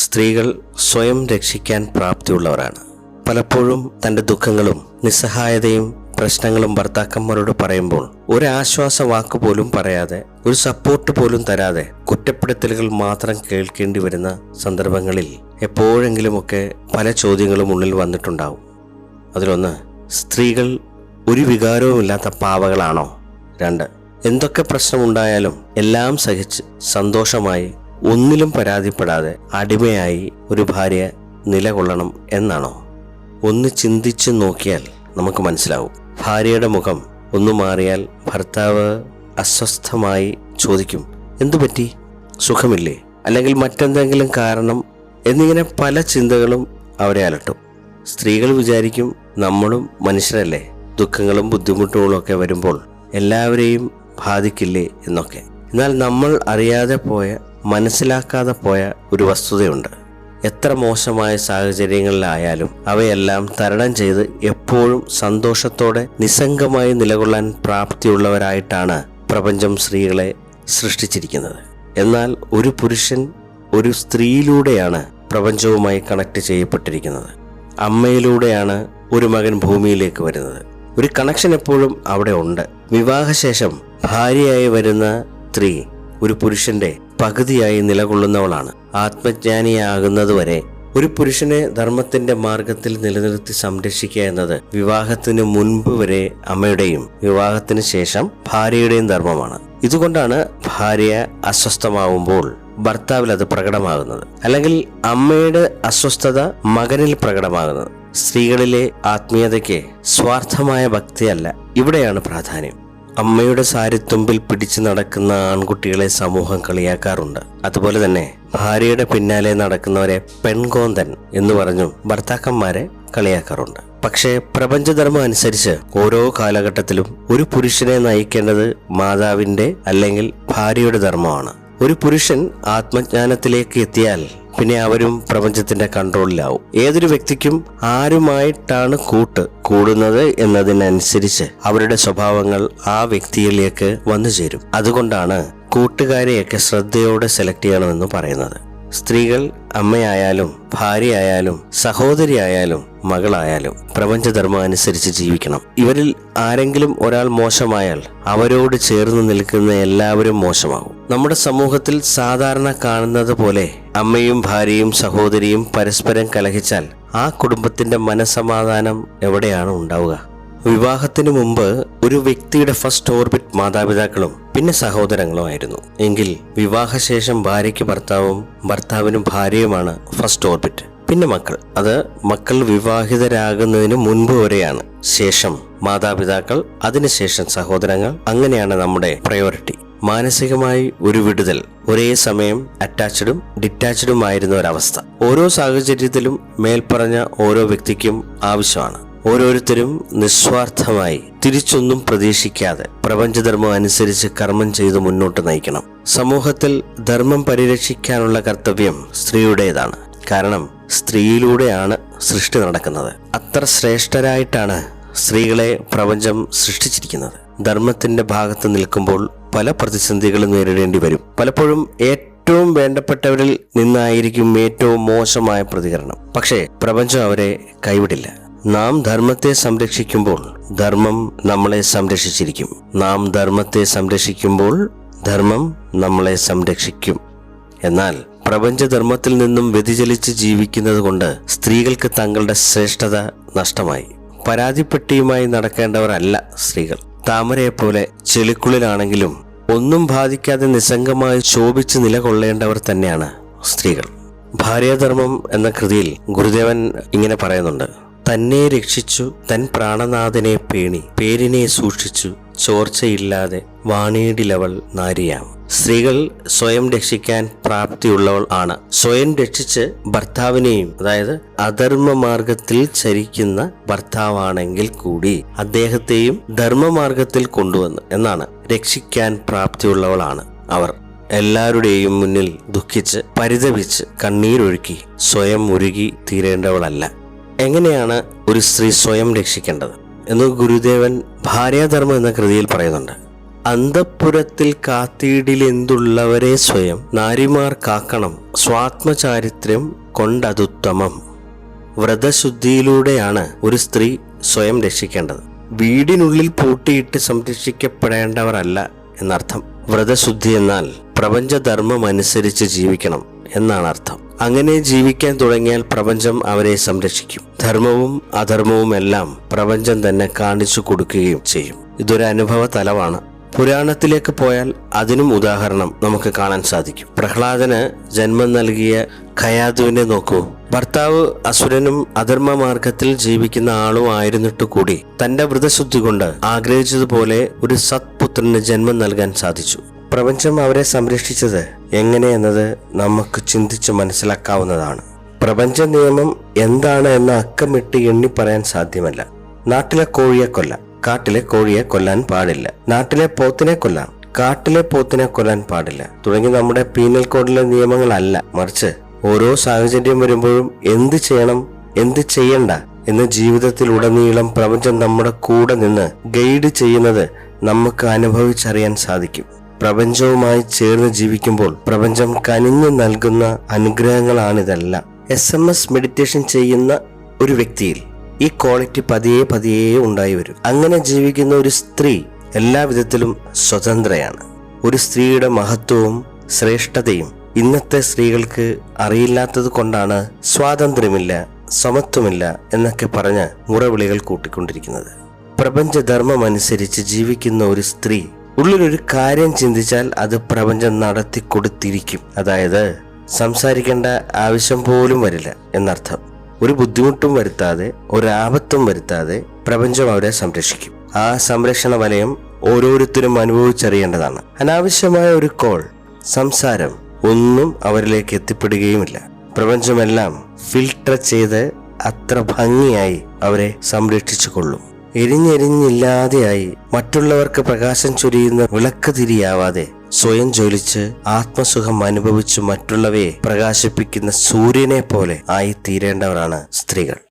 സ്ത്രീകൾ സ്വയം രക്ഷിക്കാൻ പ്രാപ്തിയുള്ളവരാണ്. പലപ്പോഴും തന്റെ ദുഃഖങ്ങളും നിസ്സഹായതയും പ്രശ്നങ്ങളും ഭർത്താക്കന്മാരോട് പറയുമ്പോൾ ഒരു വാക്ക് പോലും പറയാതെ ഒരു സപ്പോർട്ട് പോലും തരാതെ കുറ്റപ്പെടുത്തലുകൾ മാത്രം കേൾക്കേണ്ടി വരുന്ന സന്ദർഭങ്ങളിൽ എപ്പോഴെങ്കിലുമൊക്കെ പല ചോദ്യങ്ങളും ഉള്ളിൽ വന്നിട്ടുണ്ടാവും. അതിലൊന്ന് സ്ത്രീകൾ ഒരു വികാരവുമില്ലാത്ത പാവകളാണോ? രണ്ട് എന്തൊക്കെ പ്രശ്നമുണ്ടായാലും എല്ലാം സഹിച്ച് സന്തോഷമായി ഒന്നിലും പരാതിപ്പെടാതെ അടിമയായി ഒരു ഭാര്യ നിലകൊള്ളണം എന്നാണോ? ഒന്ന് ചിന്തിച്ച് നോക്കിയാൽ നമുക്ക് മനസ്സിലാവും. ഭാര്യയുടെ മുഖം ഒന്ന് മാറിയാൽ ഭർത്താവ് അസ്വസ്ഥമായി ചോദിക്കും എന്തു പറ്റി? സുഖമില്ലേ? അല്ലെങ്കിൽ മറ്റെന്തെങ്കിലും കാരണം? എന്നിങ്ങനെ പല ചിന്തകളും അവരെ അലട്ടും. സ്ത്രീകൾ വിചാരിക്കും നമ്മളും മനുഷ്യരല്ലേ. ദുഃഖങ്ങളും ബുദ്ധിമുട്ടുകളും ഒക്കെ വരുമ്പോൾ എല്ലാവരെയും ബാധിക്കില്ലേ എന്നൊക്കെ. എന്നാൽ നമ്മൾ അറിയാതെ പോയ മനസ്സിലാക്കാതെ പോയ ഒരു വസ്തുതയുണ്ട്. എത്ര മോശമായ സാഹചര്യങ്ങളിലായാലും അവയെല്ലാം തരണം ചെയ്ത് എപ്പോഴും സന്തോഷത്തോടെ നിസ്സംഗമായി നിലകൊള്ളാൻ പ്രാപ്തിയുള്ളവരായിട്ടാണ് പ്രപഞ്ചം സ്ത്രീകളെ സൃഷ്ടിച്ചിരിക്കുന്നത്. എന്നാൽ ഒരു പുരുഷൻ ഒരു സ്ത്രീയിലൂടെയാണ് പ്രപഞ്ചവുമായി കണക്ട് ചെയ്യപ്പെട്ടിരിക്കുന്നത്. അമ്മയിലൂടെയാണ് ഒരു മകൻ ഭൂമിയിലേക്ക് വരുന്നത്. ഒരു കണക്ഷൻ എപ്പോഴും അവിടെ ഉണ്ട്. വിവാഹശേഷം ഭാര്യയായി വരുന്ന സ്ത്രീ ഒരു പുരുഷന്റെ പകുതിയായി നിലകൊള്ളുന്നവളാണ്. ആത്മജ്ഞാനിയാകുന്നതുവരെ ഒരു പുരുഷനെ ധർമ്മത്തിന്റെ മാർഗത്തിൽ നിലനിർത്തി സംരക്ഷിക്കുക എന്നത് വിവാഹത്തിന് മുൻപ് വരെ അമ്മയുടെയും വിവാഹത്തിന് ശേഷം ഭാര്യയുടെയും ധർമ്മമാണ്. ഇതുകൊണ്ടാണ് ഭാര്യ അസ്വസ്ഥമാവുമ്പോൾ ഭർത്താവിൽ അത് പ്രകടമാകുന്നത്. അല്ലെങ്കിൽ അമ്മയുടെ അസ്വസ്ഥത മകനിൽ പ്രകടമാകുന്നത്. സ്ത്രീകളിലെ ആത്മീയതയ്ക്ക് സ്വാർത്ഥമായ ഭക്തിയല്ല. ഇവിടെയാണ് പ്രാധാന്യം. അമ്മയുടെ സാരിത്തുമ്പിൽ പിടിച്ചു നടക്കുന്ന ആൺകുട്ടികളെ സമൂഹം കളിയാക്കാറുണ്ട്. അതുപോലെ തന്നെ ഭാര്യയുടെ പിന്നാലെ നടക്കുന്നവരെ പെൺകോന്തൻ എന്ന് പറഞ്ഞു ഭർത്താക്കന്മാരെ കളിയാക്കാറുണ്ട്. പക്ഷേ പ്രപഞ്ചധർമ്മം അനുസരിച്ച് ഓരോ കാലഘട്ടത്തിലും ഒരു പുരുഷനെ നയിക്കേണ്ടത് മാതാവിന്റെ അല്ലെങ്കിൽ ഭാര്യയുടെ ധർമ്മമാണ്. ഒരു പുരുഷൻ ആത്മജ്ഞാനത്തിലേക്ക് എത്തിയാൽ പിന്നെ അവരും പ്രപഞ്ചത്തിന്റെ കൺട്രോളിലാവും. ഏതൊരു വ്യക്തിക്കും ആരുമായിട്ടാണ് കൂട്ട് കൂടുന്നത് എന്നതിനനുസരിച്ച് അവരുടെ സ്വഭാവങ്ങൾ ആ വ്യക്തിയിലേക്ക് വന്നു ചേരും അതുകൊണ്ടാണ് കൂട്ടുകാരെയൊക്കെ ശ്രദ്ധയോടെ സെലക്ട് ചെയ്യണമെന്ന് പറയുന്നത്. സ്ത്രീകൾ അമ്മയായാലും ഭാര്യയായാലും സഹോദരിയായാലും മകളായാലും പ്രപഞ്ചധർമ്മം അനുസരിച്ച് ജീവിക്കണം. ഇവരിൽ ആരെങ്കിലും ഒരാൾ മോശമായാൽ അവരോട് ചേർന്ന് നിൽക്കുന്ന എല്ലാവരും മോശമാകും. നമ്മുടെ സമൂഹത്തിൽ സാധാരണ കാണുന്നത് പോലെ അമ്മയും ഭാര്യയും സഹോദരിയും പരസ്പരം കലഹിച്ചാൽ ആ കുടുംബത്തിന്റെ മനസമാധാനം എവിടെയാണ് ഉണ്ടാവുക? വിവാഹത്തിന് മുമ്പ് ഒരു വ്യക്തിയുടെ ഫസ്റ്റ് ഓർബിറ്റ് മാതാപിതാക്കളും പിന്നെ സഹോദരങ്ങളുമായിരുന്നു എങ്കിൽ വിവാഹശേഷം ഭാര്യയ്ക്ക് ഭർത്താവും ഭർത്താവിനും ഭാര്യയുമാണ് ഫസ്റ്റ് ഓർബിറ്റ്. പിന്നെ മക്കൾ. അത് മക്കൾ വിവാഹിതരാകുന്നതിന് മുൻപ് വരെയാണ്. ശേഷം മാതാപിതാക്കൾ അതിനുശേഷം സഹോദരങ്ങൾ. അങ്ങനെയാണ് നമ്മുടെ പ്രയോറിറ്റി മാനസികമായി ഒരു വിടുതൽ. ഒരേ സമയം അറ്റാച്ച്ഡും ആയിരുന്ന ഒരവസ്ഥ. ഓരോ സാഹചര്യത്തിലും മേൽപ്പറഞ്ഞ ഓരോ വ്യക്തിക്കും ആവശ്യമാണ്. ഓരോരുത്തരും നിസ്വാർത്ഥമായി തിരിച്ചൊന്നും പ്രതീക്ഷിക്കാതെ പ്രപഞ്ചധർമ്മം അനുസരിച്ച് കർമ്മം ചെയ്ത് മുന്നോട്ട് നയിക്കണം. സമൂഹത്തിൽ ധർമ്മം പരിരക്ഷിക്കാനുള്ള കർത്തവ്യം സ്ത്രീയുടേതാണ്. കാരണം സ്ത്രീയിലൂടെയാണ് സൃഷ്ടി നടക്കുന്നത്. അത്ര ശ്രേഷ്ഠരായിട്ടാണ് സ്ത്രീകളെ പ്രപഞ്ചം സൃഷ്ടിച്ചിരിക്കുന്നത്. ധർമ്മത്തിന്റെ ഭാഗത്ത് നിൽക്കുമ്പോൾ പല പ്രതിസന്ധികളും നേരിടേണ്ടി വരും. പലപ്പോഴും ഏറ്റവും വേണ്ടപ്പെട്ടവരിൽ നിന്നായിരിക്കും ഏറ്റവും മോശമായ പ്രതികരണം. പക്ഷേ പ്രപഞ്ചം അവരെ കൈവിടില്ല. നാം ധർമ്മത്തെ സംരക്ഷിക്കുമ്പോൾ ധർമ്മം നമ്മളെ സംരക്ഷിച്ചിരിക്കും. നാം ധർമ്മത്തെ സംരക്ഷിക്കുമ്പോൾ ധർമ്മം നമ്മളെ സംരക്ഷിക്കും. എന്നാൽ പ്രപഞ്ചധർമ്മത്തിൽ നിന്നും വ്യതിചലിച്ച് ജീവിക്കുന്നത് കൊണ്ട് സ്ത്രീകൾക്ക് തങ്ങളുടെ ശ്രേഷ്ഠത നഷ്ടമായി. പരാതിപ്പെട്ടിയുമായി നടക്കേണ്ടവരല്ല സ്ത്രീകൾ. താമരയെപ്പോലെ ചെളിക്കുള്ളിലാണെങ്കിലും ഒന്നും ബാധിക്കാതെ നിസ്സംഗമായി ശോഭിച്ച് നിലകൊള്ളേണ്ടവർ തന്നെയാണ് സ്ത്രീകൾ. ഭാര്യാധർമ്മം എന്ന കൃതിയിൽ ഗുരുദേവൻ ഇങ്ങനെ പറയുന്നുണ്ട്. തന്നെ രക്ഷിച്ചു തൻ പ്രാണനാഥനെ പേണി. പേരിനെ സൂക്ഷിച്ചു ചോർച്ചയില്ലാതെ വാണിയിടിലവൾ നാരിയാം. സ്ത്രീകൾ സ്വയം രക്ഷിക്കാൻ പ്രാപ്തിയുള്ളവൾ ആണ്. സ്വയം രക്ഷിച്ച് ഭർത്താവിനെയും അതായത് അധർമ്മ മാർഗത്തിൽ ചരിക്കുന്ന ഭർത്താവാണെങ്കിൽ കൂടി അദ്ദേഹത്തെയും ധർമ്മമാർഗത്തിൽ കൊണ്ടുവന്ന് എന്നാണ്. രക്ഷിക്കാൻ പ്രാപ്തിയുള്ളവളാണ് അവർ. എല്ലാവരുടെയും മുന്നിൽ ദുഃഖിച്ച് പരിതപിച്ച് കണ്ണീരൊഴുക്കി സ്വയം ഉരുകി തീരേണ്ടവളല്ല. എങ്ങനെയാണ് ഒരു സ്ത്രീ സ്വയം രക്ഷിക്കേണ്ടത് എന്ന് ഗുരുദേവൻ ഭാര്യാധർമ്മം എന്ന കൃതിയിൽ പറയുന്നുണ്ട്. അന്തഃപുരത്തിൽ കാത്തിയിടിലെന്തുള്ളവരെ സ്വയം നാരിമാർ കാക്കണം സ്വാത്മചാരിത്രം കൊണ്ടതുത്തമം. വ്രതശുദ്ധിയിലൂടെയാണ് ഒരു സ്ത്രീ സ്വയം രക്ഷിക്കേണ്ടത്. വീടിനുള്ളിൽ പൂട്ടിയിട്ട് സംരക്ഷിക്കപ്പെടേണ്ടവരല്ല എന്നർത്ഥം. വ്രതശുദ്ധി എന്നാൽ പ്രപഞ്ചധർമ്മം അനുസരിച്ച് ജീവിക്കണം. എന്നാണ് അർത്ഥം അങ്ങനെ ജീവിക്കാൻ തുടങ്ങിയാൽ പ്രപഞ്ചം അവരെ സംരക്ഷിക്കും. ധർമ്മവും അധർമ്മവും എല്ലാം പ്രപഞ്ചം തന്നെ കാണിച്ചു കൊടുക്കുകയും ചെയ്യും. ഇതൊരു അനുഭവ തലമാണ്. പുരാണത്തിലേക്ക് പോയാൽ അതിനും ഉദാഹരണം നമുക്ക് കാണാൻ സാധിക്കും. പ്രഹ്ലാദന് ജന്മം നൽകിയ ഖയാതുവിനെ നോക്കൂ. ഭർത്താവ് അസുരനും അധർമ്മ മാർഗത്തിൽ ജീവിക്കുന്ന ആളും ആയിരുന്നിട്ട് കൂടി തന്റെ വ്രതശുദ്ധി കൊണ്ട് ആഗ്രഹിച്ചതുപോലെ ഒരു സത്പുത്രന് ജന്മം നൽകാൻ സാധിച്ചു. പ്രപഞ്ചം അവരെ സംരക്ഷിച്ചത് എങ്ങനെയെന്നത് നമുക്ക് ചിന്തിച്ച് മനസ്സിലാക്കാവുന്നതാണ്. പ്രപഞ്ച നിയമം എന്താണ് എന്ന് അക്കമിട്ട് എണ്ണി പറയാൻ സാധ്യമല്ല. നാട്ടിലെ കോഴിയെ കൊല്ലാം കാട്ടിലെ കോഴിയെ കൊല്ലാൻ പാടില്ല. നാട്ടിലെ പോത്തിനെ കൊല്ലാം കാട്ടിലെ പോത്തിനെ കൊല്ലാൻ പാടില്ല. തുടങ്ങി നമ്മുടെ പീനൽ കോഡിലെ നിയമങ്ങളല്ല. മറിച്ച് ഓരോ സാഹചര്യം വരുമ്പോഴും എന്ത് ചെയ്യണം എന്ത് ചെയ്യണ്ട എന്ന് ജീവിതത്തിൽ ഉടനീളം പ്രപഞ്ചം നമ്മുടെ കൂടെ നിന്ന് ഗൈഡ് ചെയ്യുന്നത് നമുക്ക് അനുഭവിച്ചറിയാൻ സാധിക്കും. പ്രപഞ്ചവുമായി ചേർന്ന് ജീവിക്കുമ്പോൾ പ്രപഞ്ചം കനിഞ്ഞു നൽകുന്ന അനുഗ്രഹങ്ങളാണിതെല്ലാം. എസ് എം എസ് മെഡിറ്റേഷൻ ചെയ്യുന്ന ഒരു വ്യക്തിയിൽ ഈ ക്വാളിറ്റി പതിയെ പതിയെ ഉണ്ടായി വരും. അങ്ങനെ ജീവിക്കുന്ന ഒരു സ്ത്രീ എല്ലാ വിധത്തിലും സ്വതന്ത്രയാണ്. ഒരു സ്ത്രീയുടെ മഹത്വവും ശ്രേഷ്ഠതയും ഇന്നത്തെ സ്ത്രീകൾക്ക് അറിയില്ലാത്തത് കൊണ്ടാണ് സ്വാതന്ത്ര്യമില്ല സമത്വമില്ല എന്നൊക്കെ പറഞ്ഞ് മുറവിളികൾ കൂട്ടിക്കൊണ്ടിരിക്കുന്നത്. പ്രപഞ്ചധർമ്മം അനുസരിച്ച് ജീവിക്കുന്ന ഒരു സ്ത്രീ ഉള്ളിലൊരു കാര്യം ചിന്തിച്ചാൽ അത് പ്രപഞ്ചം നടത്തി കൊടുത്തിരിക്കും. അതായത് സംസാരിക്കേണ്ട ആവശ്യം പോലും വരില്ല എന്നർത്ഥം. ഒരു ബുദ്ധിമുട്ടും വരുത്താതെ ഒരാപത്തും വരുത്താതെ പ്രപഞ്ചം അവരെ സംരക്ഷിക്കും. ആ സംരക്ഷണ വലയം ഓരോരുത്തരും അനുഭവിച്ചറിയേണ്ടതാണ്. അനാവശ്യമായ ഒരു കോൾ സംസാരം ഒന്നും അവരിലേക്ക് എത്തിപ്പെടുകയുമില്ല. പ്രപഞ്ചമെല്ലാം ഫിൽട്ടർ ചെയ്ത് അത്ര ഭംഗിയായി അവരെ സംരക്ഷിച്ചു കൊള്ളും എരിഞ്ഞെരിഞ്ഞില്ലാതെയായി മറ്റുള്ളവർക്ക് പ്രകാശം ചൊരിയുന്ന വിളക്ക് തിരിയാവാതെ സ്വയം ജ്വലിച്ച് ആത്മസുഖം അനുഭവിച്ച് മറ്റുള്ളവയെ പ്രകാശിപ്പിക്കുന്ന സൂര്യനെ പോലെ ആയി തീരേണ്ടവരാണ് സ്ത്രീകൾ.